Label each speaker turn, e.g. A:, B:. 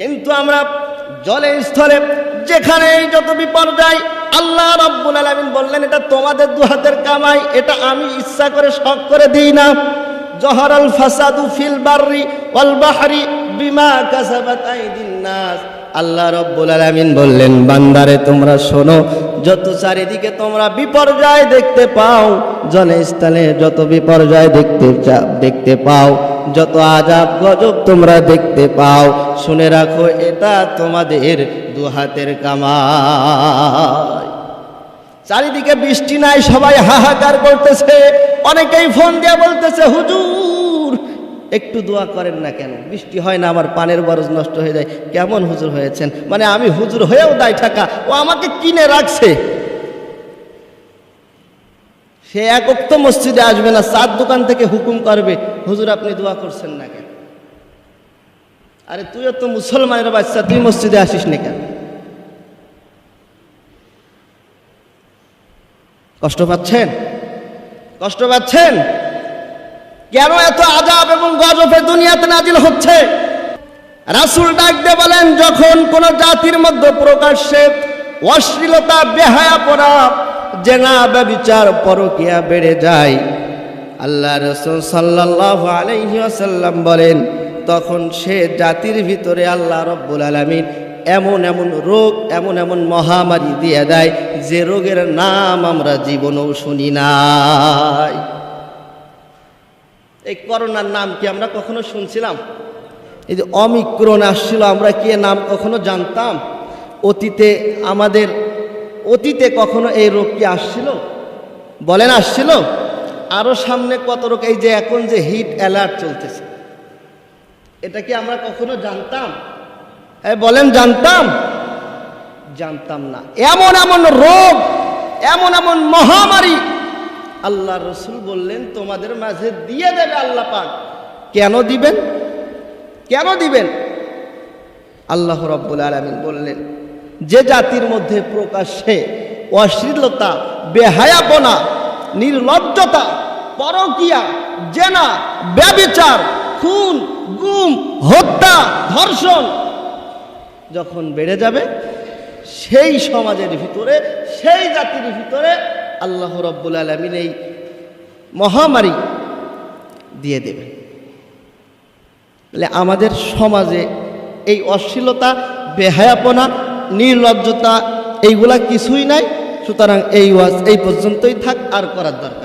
A: কিন্তু আমরা জলে স্থলে যেখানে যত বিপর্যয় আল্লাহ রব্বুল আলামিন বললেন, এটা তোমাদের দু হাতের কামাই, এটা আমি ইচ্ছা করে শখ করে দিই না। জহরাল ফাসাদু ফিল বাররি ওয়াল বাহরি বিমা কাসাবাত আইদিন নাস। আল্লাহ রব্বুল আলামিন বললেন, বান্দারে, তোমরা শোনো, যত চারিদিকে তোমরা বিপর্যয় দেখতে পাও জনস্থলে যত বিপর্যয় দেখতে দেখতে পাও যত আজাব গজব তোমরা দেখতে পাও, শুনে রাখো, এটা তোমাদের দু হাতের কামাই। চারিদিকে বৃষ্টি নাই, সবাই হাহাকার করতেছে। অনেকেই ফোন দিয়ে বলতেছে, হুজুর, একটু দোয়া করেন না কেন? বৃষ্টি হয় না, আমার পানের বরজ নষ্ট হয়ে যায়। কেমন হুজুর হয়েছেন? মানে আমি হুজুর হয়েও দায় থাকা। ও আমাকে কিনে রাখছে। সে একক তো মসজিদে আসবে না চার দোকান থেকে হুকুম করবে, হুজুর, আপনি দোয়া করছেন না কেন? আরে তুইও তো মুসলমানের বাচ্চা, তুই মসজিদে আসিস না কেন? কষ্ট পাচ্ছেন? কষ্ট পাচ্ছেন? কেন এত আজাব এবং গজবে দুনিয়াতে নাজিল হচ্ছে? রাসুল ডাক দিয়ে বলেন, যখন কোন জাতির মধ্যে প্রকাশ্যে অশ্লীলতা বেহায়া পড়া জেনা ব্যবিচার পরকিয়া বেড়ে যায়। আল্লাহ রসুল সাল্লাহ আলহিহাসাল্লাম বলেন, তখন সে জাতির ভিতরে আল্লাহ রব্বুল আলমিন এমন এমন রোগ, এমন এমন মহামারী দিয়ে দেয়, যে রোগের নাম আমরা জীবনেও শুনি নাই। এই করোনার নাম কি আমরা কখনো শুনছিলাম? এই যে অমিক্রণ আসছিল, আমরা কি নাম কখনো জানতাম? অতীতে আমাদের অতীতে কখনো এই রোগ কি আসছিল? বলেন, আসছিল। আরও সামনে কত রোগ? এই যে এখন যে হিট অ্যালার্ট চলতেছে। এটা কি আমরা কখনো জানতাম? বলেন, জানতাম? জানতাম না। এমন এমন রোগ, এমন এমন মহামারী। আল্লাহ রসুল বললেন, তোমাদের মাঝে দিয়ে দেবে আল্লাহ পাক। কেন দিবেন? কেন দিবেন? আল্লাহ রব্বুল আলমিন বললেন যে জাতির মধ্যে প্রকাশ্যে অশ্লীলতা, বেহায়াপনা, নির্লজ্জতা, পরকিয়া, জেনা, ব্যবিচার, খুন, গুম, হত্যা, ধর্ষণ যখন বেড়ে যাবে, সেই সমাজের ভিতরে, সেই জাতির ভিতরে আল্লাহ রব্বুল আলমিন এই মহামারী দিয়ে দেবেন তাহলে আমাদের সমাজে এই অশ্লীলতা, বেহায়াপনা নির্লজ্জতা এইগুলা কিছুই নাই। সুতরাং এই ওয়াজ এই পর্যন্তই থাক আর করার দরকার